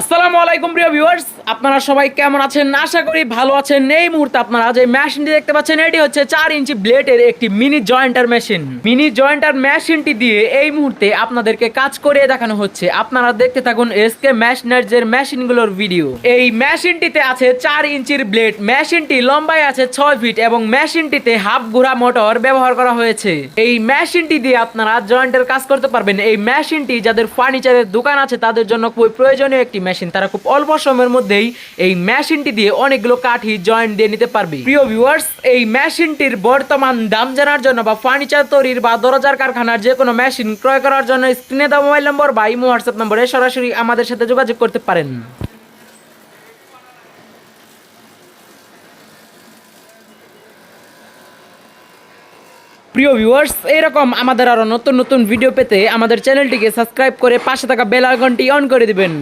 আসসালামু আলাইকুম, প্রিয় ভিউয়ার্স আপনারা সবাই কেমন আছেন? আশা করি ভালো আছেন। এই মুহূর্তে আপনারা যে মেশিনটি দেখতে পাচ্ছেন, এটি হচ্ছে চার ইঞ্চি ব্লেডের একটি mini jointer machine mini jointer মেশিনটি দিয়ে এই মুহূর্তে আপনাদেরকে কাজ করে দেখানো হচ্ছে। আপনারা দেখতে থাকুন এস এসকে ম্যাশনার্জের মেশিনগুলোর ভিডিও এই মেশিনটিতে আছে চার ইঞ্চির ব্লেড মেশিনটি লম্বায় আছে ছয় ফিট এবং মেশিনটিতে হাফ ঘোড়া মোটর ব্যবহার করা হয়েছে। এই মেশিনটি দিয়ে আপনারা জয়েন্টের কাজ করতে পারবেন। এই মেশিনটি যাদের ফার্নিচারের দোকান আছে, তাদের জন্য খুবই প্রয়োজনীয় একটি মেশিন তারা খুব অল্প সময়ের মধ্যেই এই মেশিনটি দিয়ে অনেকগুলো কাঠি জয়েন্ট দিয়ে নিতে পারবে। প্রিয় ভিউয়ার্স এই মেশিনটির বর্তমান দাম জানার জন্য বা ফার্নিচার তৈরির বা দরজার কারখানার যে কোনো মেশিন ক্রয় করার জন্য স্ক্রিনে দেওয়া মোবাইল নম্বর বা ইমো হোয়াটসঅ্যাপ নম্বরে সরাসরি আমাদের সাথে যোগাযোগ করতে পারেন। প্রিয় ভিউয়ার্স এরকম আমাদের আরও নতুন নতুন ভিডিও পেতে আমাদের চ্যানেলটিকে সাবস্ক্রাইব করে পাশে থাকা বেল আইকনটি অন করে দিবেন।